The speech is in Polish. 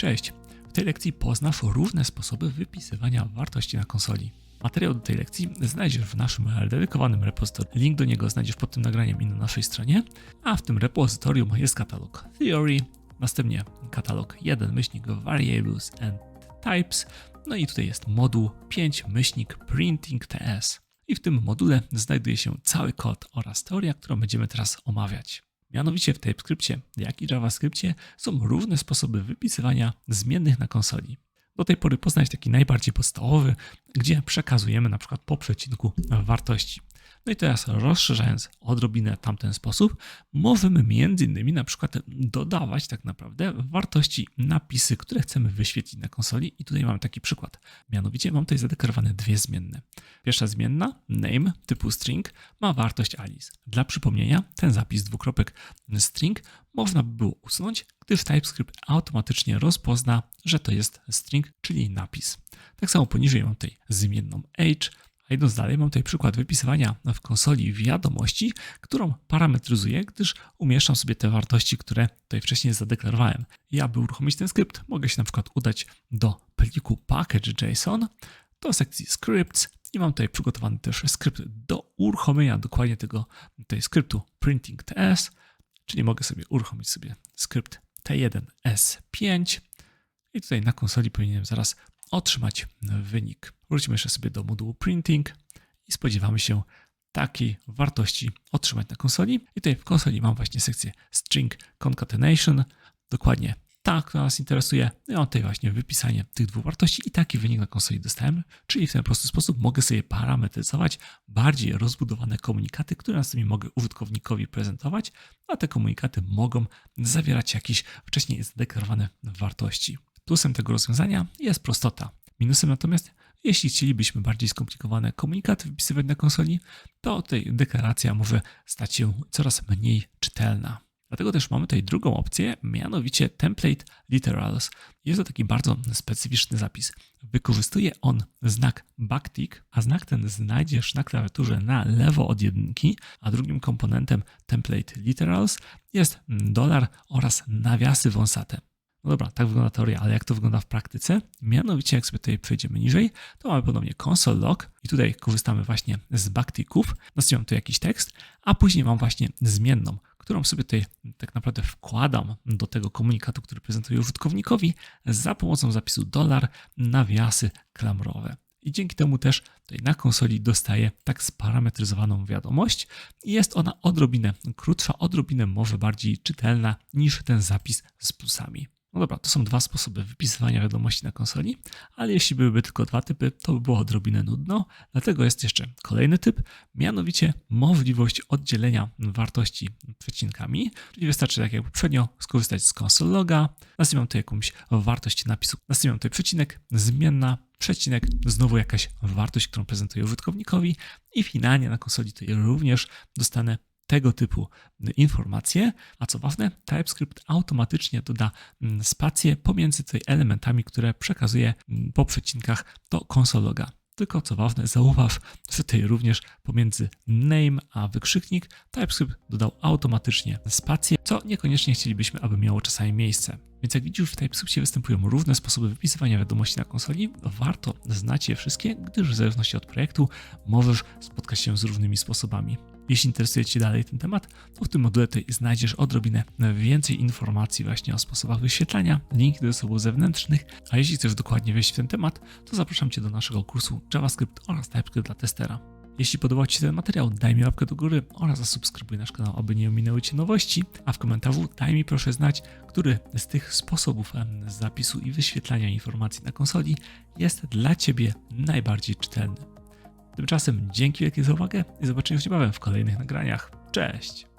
Cześć! W tej lekcji poznasz różne sposoby wypisywania wartości na konsoli. Materiał do tej lekcji znajdziesz w naszym dedykowanym repozytorium. Link do niego znajdziesz pod tym nagraniem i na naszej stronie, a w tym repozytorium jest katalog Theory, następnie katalog 1 myślnik Variables and Types, no i tutaj jest moduł 5 myślnik Printing TS. I w tym module znajduje się cały kod oraz teoria, którą będziemy teraz omawiać. Mianowicie w TypeScriptie, jak i JavaScriptie są różne sposoby wypisywania zmiennych na konsoli. Do tej pory poznać taki najbardziej podstawowy, gdzie przekazujemy na przykład po przecinku wartości. No i teraz rozszerzając odrobinę tamten sposób, możemy między innymi na przykład dodawać tak naprawdę wartości, napisy, które chcemy wyświetlić na konsoli i tutaj mamy taki przykład. Mianowicie mam tutaj zadeklarowane dwie zmienne. Pierwsza zmienna, name typu string, ma wartość Alice. Dla przypomnienia, ten zapis dwukropek string można by było usunąć, gdyż TypeScript automatycznie rozpozna, że to jest string, czyli napis. Tak samo poniżej mam tutaj zmienną age, a idąc dalej, mam tutaj przykład wypisywania w konsoli wiadomości, którą parametryzuję, gdyż umieszczam sobie te wartości, które tutaj wcześniej zadeklarowałem. I aby uruchomić ten skrypt, mogę się na przykład udać do pliku package.json, do sekcji scripts i mam tutaj przygotowany też skrypt do uruchomienia dokładnie tego tutaj skryptu printing ts, czyli mogę sobie uruchomić sobie skrypt t1s5 i tutaj na konsoli powinienem zaraz otrzymać wynik. Wrócimy jeszcze sobie do modułu printing i spodziewamy się takiej wartości otrzymać na konsoli. I tutaj w konsoli mam właśnie sekcję string concatenation, dokładnie ta, która nas interesuje. I mam tutaj właśnie wypisanie tych dwóch wartości i taki wynik na konsoli dostałem, czyli w ten prosty sposób mogę sobie parametryzować bardziej rozbudowane komunikaty, które następnie mogę użytkownikowi prezentować, a te komunikaty mogą zawierać jakieś wcześniej zadeklarowane wartości. Plusem tego rozwiązania jest prostota. Minusem natomiast, jeśli chcielibyśmy bardziej skomplikowane komunikaty wypisywać na konsoli, to tutaj deklaracja może stać się coraz mniej czytelna. Dlatego też mamy tutaj drugą opcję, mianowicie template literals. Jest to taki bardzo specyficzny zapis. Wykorzystuje on znak backtick, a znak ten znajdziesz na klawiaturze na lewo od jedynki, a drugim komponentem template literals jest dolar oraz nawiasy wąsate. No dobra, tak wygląda teoria, ale jak to wygląda w praktyce? Mianowicie, jak sobie tutaj przejdziemy niżej, to mamy ponownie console log i tutaj korzystamy właśnie z backticków. Mam tu jakiś tekst, a później mam właśnie zmienną, którą sobie tutaj tak naprawdę wkładam do tego komunikatu, który prezentuję użytkownikowi za pomocą zapisu dolar nawiasy klamrowe. I dzięki temu też tutaj na konsoli dostaję tak sparametryzowaną wiadomość i jest ona odrobinę krótsza, odrobinę może bardziej czytelna niż ten zapis z plusami. No dobra, to są dwa sposoby wypisywania wiadomości na konsoli, ale jeśli byłyby tylko dwa typy, to by było odrobinę nudno. Dlatego jest jeszcze kolejny typ, mianowicie możliwość oddzielenia wartości przecinkami, czyli wystarczy tak jak poprzednio skorzystać z console loga, mam tu jakąś wartość napisu, mam tutaj przecinek, zmienna, przecinek, znowu jakaś wartość, którą prezentuję użytkownikowi i finalnie na konsoli tutaj również dostanę tego typu informacje, a co ważne, TypeScript automatycznie doda mm, spację pomiędzy tymi elementami, które przekazuje mm, po przecinkach do konsologa. Tylko co ważne, zauważ, że tutaj również pomiędzy name a wykrzyknik TypeScript dodał automatycznie spację, co niekoniecznie chcielibyśmy, aby miało czasami miejsce. Więc jak widzisz, w TypeScriptie występują różne sposoby wypisywania wiadomości na konsoli. Warto znać je wszystkie, gdyż w zależności od projektu możesz spotkać się z różnymi sposobami. Jeśli interesuje Cię dalej ten temat, to w tym module tutaj znajdziesz odrobinę więcej informacji właśnie o sposobach wyświetlania, linki do zasobów zewnętrznych, a jeśli chcesz dokładnie wejść w ten temat, to zapraszam Cię do naszego kursu JavaScript oraz TypeScript dla testera. Jeśli podobał Ci się ten materiał, daj mi łapkę do góry oraz zasubskrybuj nasz kanał, aby nie ominęły Cię nowości, a w komentarzu daj mi proszę znać, który z tych sposobów zapisu i wyświetlania informacji na konsoli jest dla Ciebie najbardziej czytelny. Tymczasem dzięki wielkie za uwagę i zobaczymy się niebawem w kolejnych nagraniach. Cześć!